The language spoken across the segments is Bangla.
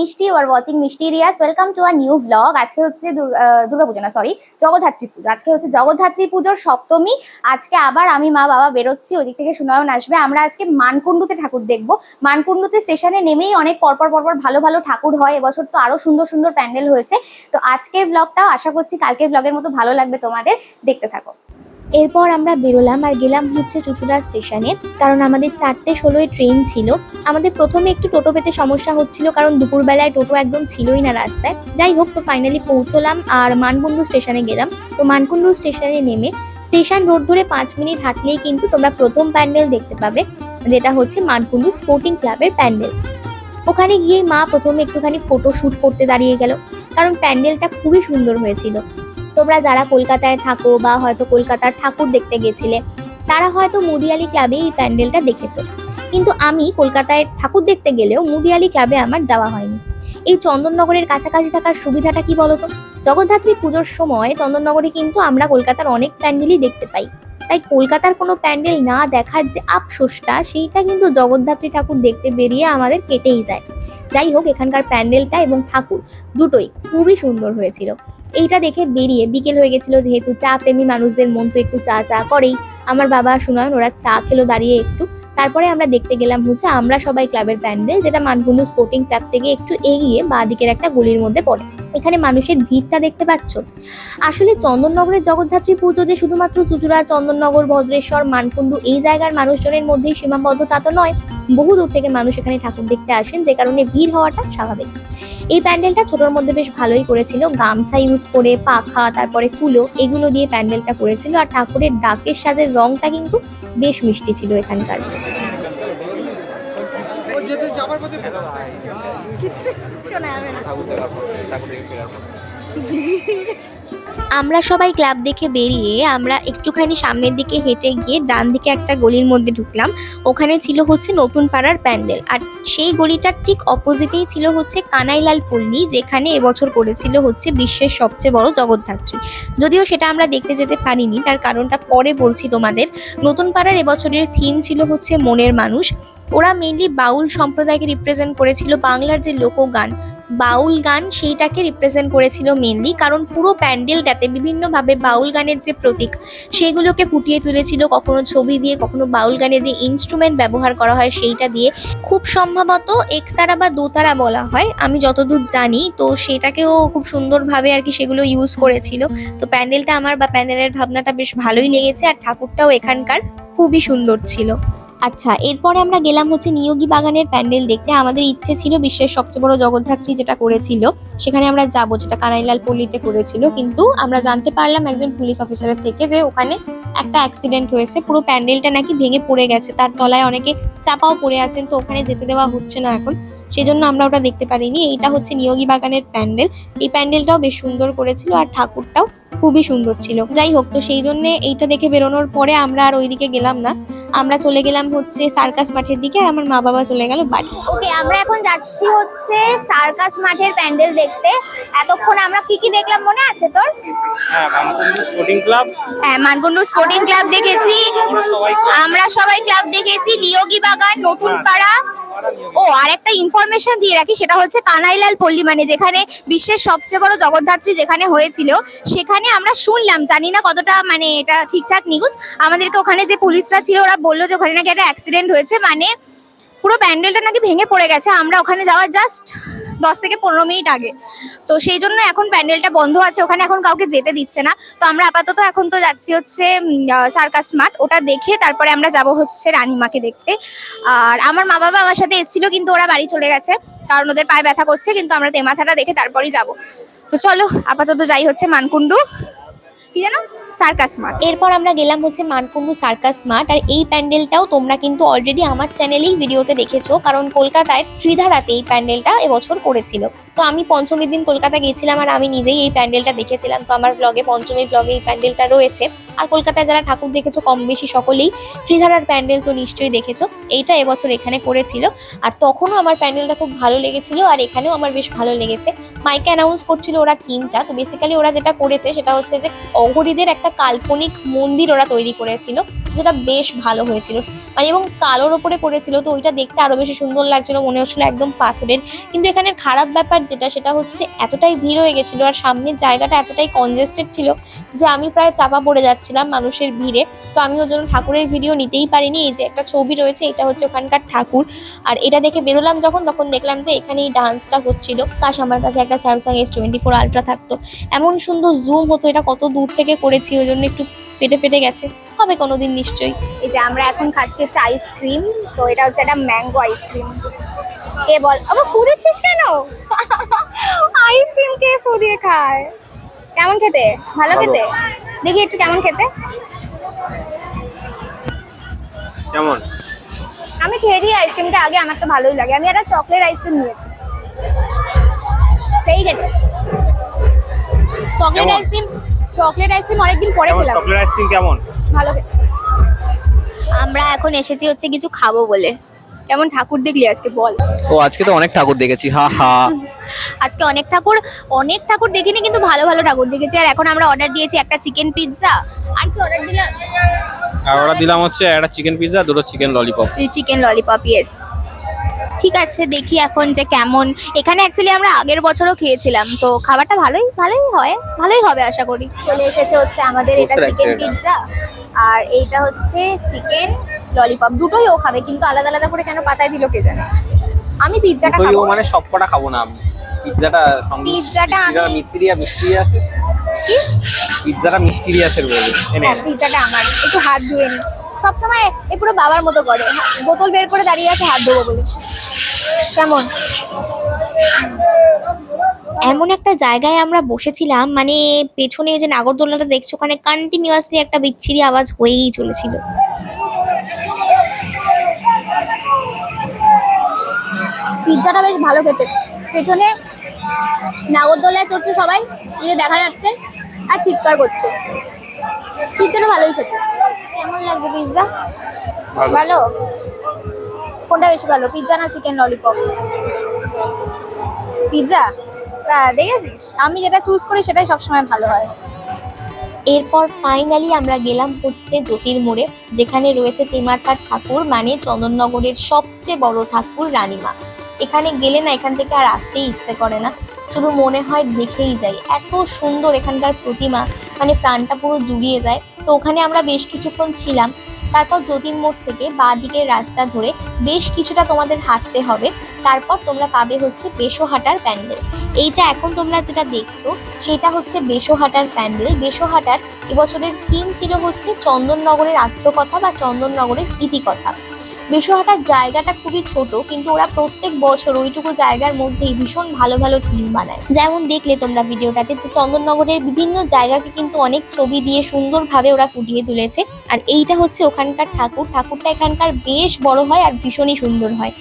মিষ্টি are watching mysterious welcome to our new blog আজকে হচ্ছে দুর্গাপুজো না সরি জগদ্ধাত্রী পুজো। আজকে হচ্ছে জগদ্ধাত্রী পুজোর সপ্তমী। আজকে আবার আমি মা বাবা বেরোচ্ছি, ওদিক থেকে সুনয়ন আসবে। আমরা আজকে মানকুণ্ডুতে ঠাকুর দেখব। মানকুণ্ডুতে স্টেশনে নেমেই অনেক পরপর পরপর ভালো ভালো ঠাকুর হয়। এবছর তো আরও সুন্দর সুন্দর প্যান্ডেল হয়েছে। তো আজকের ব্লগটাও আশা করছি কালকের ব্লগের মতো ভালো লাগবে তোমাদের। দেখতে থাকো। এরপর আমরা বেরোলাম আর গেলাম হচ্ছে চুচুড়া স্টেশনে, কারণ আমাদের চারটে ষোলোয় ট্রেন ছিল। আমাদের প্রথমে একটু টোটো পেতে সমস্যা হচ্ছিল, কারণ দুপুরবেলায় টোটো একদম ছিলই না রাস্তায়। যাই হোক, তো ফাইনালি পৌঁছলাম আর মানকুণ্ডু স্টেশনে গেলাম। তো মানকুণ্ডু স্টেশনে নেমে স্টেশন রোড ধরে পাঁচ মিনিট হাঁটলেই কিন্তু তোমরা প্রথম প্যান্ডেল দেখতে পাবে, যেটা হচ্ছে মানকুণ্ডু স্পোর্টিং ক্লাবের প্যান্ডেল। ওখানে গিয়ে মা প্রথমে একটুখানি ফটো শুট করতে দাঁড়িয়ে গেল, কারণ প্যান্ডেলটা খুবই সুন্দর হয়েছিল। তোমরা যারা কলকাতায় থাকো বা হয়তো কলকাতার ঠাকুর দেখতে গেছিলে, তারা হয়তো মুদিয়ালি ক্লাবে এই প্যান্ডেলটা দেখেছ। কিন্তু আমি কলকাতায় ঠাকুর দেখতে গেলেও মুদিয়ালি ক্লাবে আমার যাওয়া হয়নি। এই চন্দননগরের কাছাকাছি থাকার সুবিধাটা কি বলতো? জগদ্ধাত্রী পুজোর সময় চন্দননগরে কিন্তু আমরা কলকাতার অনেক প্যান্ডেলই দেখতে পাই। তাই কলকাতার কোনো প্যান্ডেল না দেখার যে আফসোসটা, সেইটা কিন্তু জগদ্ধাত্রী ঠাকুর দেখতে বেরিয়ে আমাদের কেটেই যায়। যাই হোক, এখানকার প্যান্ডেলটা এবং ঠাকুর দুটোই খুবই সুন্দর হয়েছিল। এইটা দেখে বেরিয়ে বিকেল হয়ে গেছিল, যেহেতু চা প্রেমী মানুষদের মন তো একটু চা চা করেই। আমার বাবা সুনয়ন, ওরা চা খেলো দাঁড়িয়ে একটু। তারপরে আমরা দেখতে গেলাম হচ্ছে আমরা সবাই ক্লাবের প্যান্ডেল, যেটা মানকুণ্ডু স্পোর্টিং ক্লাব থেকে একটু এগিয়ে বাঁ দিকের একটা গলির মধ্যে পড়ে। এখানে মানুষের ভিড়টা দেখতে পাচ্ছ। আসলে চন্দননগরের জগদ্ধাত্রী পুজো যে শুধুমাত্র চুচুড়া, চন্দননগর, ভদ্রেশ্বর মানকুণ্ডু এই জায়গার মানুষজনের মধ্যেই সীমাবদ্ধ তা তো নয়। বহু দূর থেকে মানুষ এখানে ঠাকুর দেখতে আসেন, যে কারণে ভিড় হওয়াটা স্বাভাবিক। এই প্যান্ডেলটা ছোটর মধ্যে বেশ ভালোই করেছিল। গামছা ইউজ করে পাখা তারপরে কুলো এগুলো দিয়ে প্যান্ডেলটা করেছিল। আর ঠাকুরের ডাকের সাজের রংটা কিন্তু বেশ মিষ্টি ছিল এখানকার। আমরা সবাই ক্লাব দেখে বেরিয়ে আমরা একটুখানি সামনের দিকে হেঁটে গিয়ে ডান দিকে একটা গলির মধ্যে ঢুকলাম। ওখানে ছিল হচ্ছে নতুন পাড়ার প্যান্ডেল। আর সেই গলিটার ঠিক অপোজিটেই ছিল হচ্ছে কানাইলাল পল্লী, যেখানে এবছর করেছিল হচ্ছে বিশ্বের সবচেয়ে বড় জগদ্ধাত্রী। যদিও সেটা আমরা দেখতে যেতে পারিনি, তার কারণটা পরে বলছি তোমাদের। নতুন পাড়ার এবছরের থিম ছিল হচ্ছে মনের মানুষ। ওরা মেনলি বাউল সম্প্রদায়কে রিপ্রেজেন্ট করেছিল বাংলার যে লোকগান বাউল গান সেইটাকে রিপ্রেজেন্ট করেছিল মেনলি কারণ পুরো প্যান্ডেলটাতে বিভিন্নভাবে বাউল গানের যে প্রতীক, সেগুলোকে ফুটিয়ে তুলেছিল, কখনো ছবি দিয়ে, কখনো বাউল গানের যে ইনস্ট্রুমেন্ট ব্যবহার করা হয় সেইটা দিয়ে। খুব সম্ভবত একতারা বা দোতারা বলা হয়, আমি যতদূর জানি, তো সেটাকেও খুব সুন্দরভাবে আর কি সেগুলো ইউজ করেছিল। তো প্যান্ডেলটা আমার বা প্যান্ডেলের ভাবনাটা বেশ ভালোই লেগেছে, আর ঠাকুরটাও এখানকার খুবই সুন্দর ছিল। আচ্ছা এরপরে আমরা গেলাম হচ্ছে নিয়োগী বাগানের প্যান্ডেল দেখতে। আমাদের ইচ্ছে ছিল বিশ্বের সবচেয়ে বড় জগদ্ধাত্রী যেটা করেছিল, সেখানে আমরা যাব, যেটা কানাইলাল পল্লীতে করেছিল। কিন্তু আমরা জানতে পারলাম একজন পুলিশ অফিসারের থেকে যে ওখানে একটা অ্যাক্সিডেন্ট হয়েছে, পুরো প্যান্ডেলটা নাকি ভেঙে পড়ে গেছে। তার তলায় অনেকে চাপাও পড়ে আছেন, তো ওখানে যেতে দেওয়া হচ্ছে না এখন। সেই জন্য আমরা ওটা দেখতে পারিনি। এইটা হচ্ছে নিয়োগী বাগানের প্যান্ডেল। এই প্যান্ডেলটাও বেশ সুন্দর করেছিল আর ঠাকুরটাও খুবই সুন্দর ছিল। যাই হোক, তো সেই জন্য এইটা দেখে বেরোনোর পরে আমরা আর ওইদিকে গেলাম না। আমরা চলে গেলাম হচ্ছে সার্কাস মাঠের দিকে আর আমার মা বাবা চলে গেল বাড়ি। ওকে আমরা এখন যাচ্ছি হচ্ছে সার্কাস মাঠের প্যান্ডেল দেখতে। এতক্ষণ আমরা কি কি দেখলাম মনে আছে তোর? হ্যাঁ স্পোর্টিং ক্লাব হ্যাঁ ক্লাব দেখেছি। আমরা সবাই আমরা সবাই ক্লাব দেখেছি। নিয়োগী বাগান নতুন পাড়া। ও আর একটা ইনফরমেশন দিয়ে রাখি, সেটা হচ্ছে কানাইলাল পল্লী মানে যেখানে বিশ্বের সবচেয়ে বড় জগদ্ধাত্রী যেখানে হয়েছিল, সেখানে আমরা শুনলাম, জানি না কতটা মানে এটা ঠিকঠাক নিউজ আমাদেরকে ওখানে যে পুলিশরা ছিল, ওরা বলল যে ওখানে নাকি একটা অ্যাক্সিডেন্ট হয়েছে মানে পুরো প্যান্ডেলটা নাকি ভেঙে পড়ে গেছে, আমরা ওখানে যাওয়ার জাস্ট দশ থেকে পনেরো মিনিট আগে। তো সেই জন্য এখন প্যান্ডেলটা বন্ধ আছে, ওখানে এখন কাউকে যেতে দিচ্ছে না। তো আমরা আপাতত এখন তো যাচ্ছি হচ্ছে সার্কাস মাঠ। ওটা দেখে তারপরে আমরা যাব হচ্ছে রানিমাকে দেখতে। আর আমার মা বাবা আমার সাথে এসেছিল, কিন্তু ওরা বাড়ি চলে গেছে। কারণ ওদের পায়ে ব্যথা করছে, কিন্তু আমরা তেমাথাটা দেখে তারপরেই যাব। তো চলো, আপাতত যাই হচ্ছে মানকুণ্ডু। কি জানো সার্কাস মাঠ এরপর আমরা গেলাম হচ্ছে মানকুণ্ডু সার্কাস মাঠ আর এই প্যান্ডেলটাও তোমরা কিন্তু অলরেডি আমার চ্যানেলেই ভিডিওতে দেখেছ, কারণ কলকাতায় ত্রিধারাতে এই প্যান্ডেলটা এবছর করেছিল। তো আমি পঞ্চমীর দিন কলকাতা গেছিলাম আর আমি নিজেই এই প্যান্ডেলটা দেখেছিলাম। তো আমার ব্লগে পঞ্চমীর ব্লগে এই প্যান্ডেলটা রয়েছে। আর কলকাতায় যারা ঠাকুর দেখেছ কম বেশি সকলেই, ত্রিধারার প্যান্ডেল তো নিশ্চয়ই দেখেছ। এইটা এবছর এখানে করেছিল। আর তখনও আমার প্যান্ডেলটা খুব ভালো লেগেছিল আর এখানেও আমার বেশ ভালো লেগেছে। মাইকে অ্যানাউন্স করছিল ওরা থিমটা তো বেসিক্যালি ওরা যেটা করেছে সেটা হচ্ছে যে অঘরীদের একটা কাল্পনিক মন্দির ওরা তৈরি করেছিল। যেটা বেশ ভালো হয়েছিল। মানে এবং কালোর ওপরে করেছিল তো ওইটা দেখতে আরও বেশি সুন্দর লাগছিল, মনে হচ্ছিল একদম পাথরের। কিন্তু এখানের খারাপ ব্যাপার যেটা, সেটা হচ্ছে এতটাই ভিড় হয়ে গেছিল আর সামনের জায়গাটা এতটাই কনজেস্টেড ছিল যে আমি প্রায় চাপা পড়ে যাচ্ছিলাম মানুষের ভিড়ে। তো আমি ওই জন্য ঠাকুরের ভিডিও নিতেই পারিনি, এই যে একটা ছবি রয়েছে, এটা হচ্ছে ওখানকার ঠাকুর। আর এটা দেখে বেরোলাম যখন, তখন দেখলাম যে এখানে এই ডান্সটা হচ্ছিল। কাশ, আমার কাছে একটা Samsung S twenty four ultra থাকতো। এমন সুন্দর জুম হতো, এটা কত দূর থেকে করেছি, ওই জন্য একটু ফেটে ফেটে গেছে। হবে কোনোদিন নিশ্চয়ই। এই যে আমরা এখন খাচ্ছি হচ্ছে আইসক্রিম তো এটা হচ্ছে একটা ম্যাঙ্গো আইসক্রিম কে বল? আবার ফু দিচ্ছিস কেন? আইসক্রিম কে ফু দিয়ে খায়? কেমন খেতে? ভালো খেতে? দেখি একটু কেমন খেতে। কেমন? আমি খেয়ে দিই আইসক্রিমটা আগে আমার তো ভালোই লাগে। আমি একটা চকলেট আইসক্রিম নিয়েছি। সেই খেতে। চকলেট আইসক্রিম চকলেট আইসক্রিম অনেকদিন পরে খেলাম। চকলেট আইসক্রিম কেমন? ভালো খেতে। আমরা এখন এসেছি হচ্ছে কিছু খাব বলে। কেমন ঠাকুর দেখলি আজকে বল। ও আজকে তো অনেক ঠাকুর দেখেছি হা হা। আজকে অনেক ঠাকুর অনেক ঠাকুর দেখিনি কিন্তু ভালো ভালো ঠাকুর দেখেছি। আর এখন আমরা অর্ডার দিয়েছি একটা চিকেন পিৎজা আর কি অর্ডার দিলাম? আর ওরা দিলাম হচ্ছে একটা চিকেন পিৎজা দুটো chicken lollipop chicken lollipop yes ঠিক আছে দেখি এখন যে কেমন। এখানে অ্যাকচুয়ালি আমরা আগের বছরও খেয়েছিলাম তো খাবারটা ভালোই ভালোই হয় ভালোই হবে আশা করি। চলে এসেছে হচ্ছে আমাদের এটা চিকেন পিৎজা আর এইটা হচ্ছে চিকেন ললিপপ দুটোই ও খাবে কিন্তু আলাদা আলাদা করে কেন পাতায় দিল কে জানে? আমি পিৎজাটা খাব। মানে সবকটা খাব না আমি। পিৎজাটা পিৎজাটা আমি- মিস্ত্রিয়া মিস্ত্রি আছে। কি? পিৎজাটা মিস্ত্রি আছে বলে এনে হ্যাঁ পিৎজাটা আমার। একটু হাত ধুয়ে নি। সবসময় এ পুরো বাবার মতো করে। হা- বোতল বের করে দাঁড়িয়ে আছে হাত ধোবো বলে। কেমন? এমন একটা জায়গায় আমরা বসেছিলাম মানে পেছনে ওই যে নাগরদোলনাটা দেখছ ওখানে কন্টিনিউয়াসলি একটা বিচ্ছিরি আওয়াজ হয়েই চলেছিল। পিৎজাটা বেশ ভালো খেতে। পেছনে নাগরদোলায় চড়ছে সবাই এই যে দেখা যাচ্ছে আর চিৎকার করছে। পিৎজাটা ভালোই খেতে। কেমন লাগছে পিৎজা? ভালো। কোনটা বেশি ভালো পিৎজা না চিকেন ললিপপ পিৎজা তা দেখেছিস? আমি যেটা চুজ করি সেটাই সবসময় ভালো হয়। এরপর ফাইনালি আমরা গেলাম হচ্ছে জ্যোতির্মোড়ে, যেখানে রয়েছে তেমারকার ঠাকুর মানে চন্দননগরের সবচেয়ে বড় ঠাকুর রানীমা। এখানে গেলে না এখান থেকে আর আসতেই ইচ্ছে করে না, শুধু মনে হয় দেখেই যাই। এত সুন্দর এখানকার প্রতিমা মানে প্রাণটা পুরো জুড়িয়ে যায়। তো ওখানে আমরা বেশ কিছুক্ষণ ছিলাম তারপর যতীন মোড় থেকে বাঁ দিকের রাস্তা ধরে বেশ কিছুটা তোমাদের হাঁটতে হবে। তারপর তোমরা পাবে হচ্ছে বেশোহাটার প্যান্ডেল। এইটা এখন তোমরা যেটা দেখছ, সেটা হচ্ছে বেশোহাটার প্যান্ডেল। বেশোহাটার এবছরের থিম ছিল হচ্ছে চন্দননগরের আত্মকথা বা চন্দননগরের ইতিকথা। বেশোহাটার জায়গাটা খুবই ছোট, কিন্তু ওরা প্রত্যেক বছর ওইটুকু জায়গার মধ্যেই ভীষণ ভালো ভালো থিম বানায়। যেমন দেখলে তোমরা ভিডিওটাতে যে চন্দননগরের বিভিন্ন জায়গাকে কিন্তু অনেক ছবি দিয়ে সুন্দরভাবে ওরা ফুটিয়ে তুলেছে, আর এইটা হচ্ছে ওখানকার ঠাকুর। ঠাকুরটা এখানকার বেশ বড় হয় আর ভীষণই সুন্দর হয়।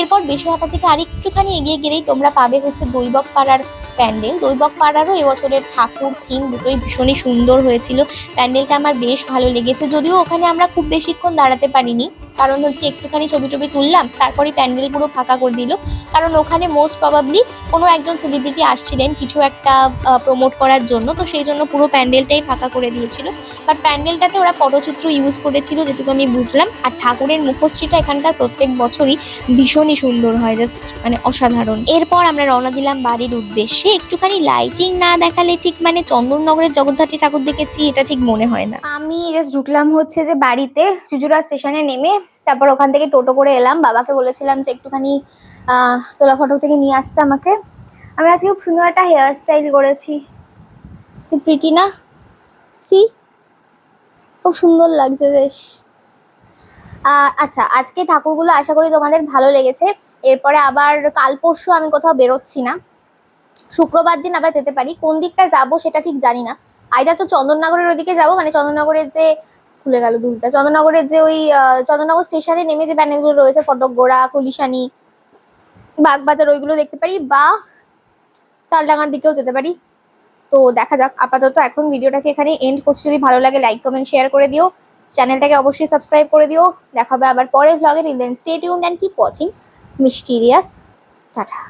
এরপর বেশোহাটা থেকে আরেকটুখানি এগিয়ে গেলেই তোমরা পাবে হচ্ছে দৈবক পাড়ার প্যান্ডেল। দৈবক পাড়ারও এবছরের ঠাকুর থিম দুটোই ভীষণই সুন্দর হয়েছিল। প্যান্ডেলটা আমার বেশ ভালো লেগেছে, যদিও ওখানে আমরা খুব বেশিক্ষণ দাঁড়াতে পারিনি। কারণ হচ্ছে একটুখানি ছবি টবি তুললাম তারপরে প্যান্ডেল পুরো ফাঁকা করে দিল। কারণ ওখানে মোস্ট প্রবাবলি কোনো একজন সেলিব্রিটি আসছিলেন কিছু একটা প্রমোট করার জন্য, তো সেই জন্য পুরো প্যান্ডেলটাই ফাঁকা করে দিয়েছিল। বাট প্যান্ডেলটাতে ওরা পটচিত্র ইউজ করেছিল, যেটুকু আমি বুঝলাম। আর ঠাকুরের মুখশ্রীটা এখানকার প্রত্যেক বছরই ভীষণই সুন্দর হয় জাস্ট মানে অসাধারণ। এরপর আমরা রওনা দিলাম বাড়ির উদ্দেশ্যে। একটুখানি লাইটিং না দেখালে ঠিক মানে চন্দননগরের জগদ্ধাত্রী ঠাকুর দেখেছি, এটা ঠিক মনে হয় না। আমি জাস্ট ঢুকলাম হচ্ছে যে বাড়িতে চুচুড়া স্টেশনে নেমে তারপর ওখান থেকে টোটো করে এলাম। বাবাকে বলেছিলাম যে একটুখানি তোলা ফটো থেকে নিয়ে আসতে আমাকে। আমি আজকে খুব সুন্দর একটা হেয়ার স্টাইল করেছি। কি প্রিটি না? সি খুব সুন্দর লাগছে বেশ। আচ্ছা আজকে ঠাকুরগুলো আশা করি তোমাদের ভালো লেগেছে। এরপরে আবার কাল পরশু আমি কোথাও বেরোচ্ছি না। শুক্রবার দিন আবার যেতে পারি। কোন দিকটা যাব সেটা ঠিক জানি না। আইদার তো চন্দননগরের ওদিকে যাব মানে চন্দননগরের যে খুলে গেল দুলটা। চন্দননগরের যে ওই চন্দননগর স্টেশনে নেমে যে প্যানেলগুলো রয়েছে, ফটক, গোড়া, কুলিশানি, বাগবাজার, ওইগুলো দেখতে পারি বা তালডাঙ্গার দিকেও যেতে পারি। তো দেখা যাক, আপাতত এখন ভিডিওটাকে এখানে এন্ড করছি। যদি ভালো লাগে লাইক কমেন্ট শেয়ার করে দিও। চ্যানেলটাকে অবশ্যই সাবস্ক্রাইব করে দিও। দেখা হবে আবার পরের ভ্লগে then stay tune and keep watching mysterious tata.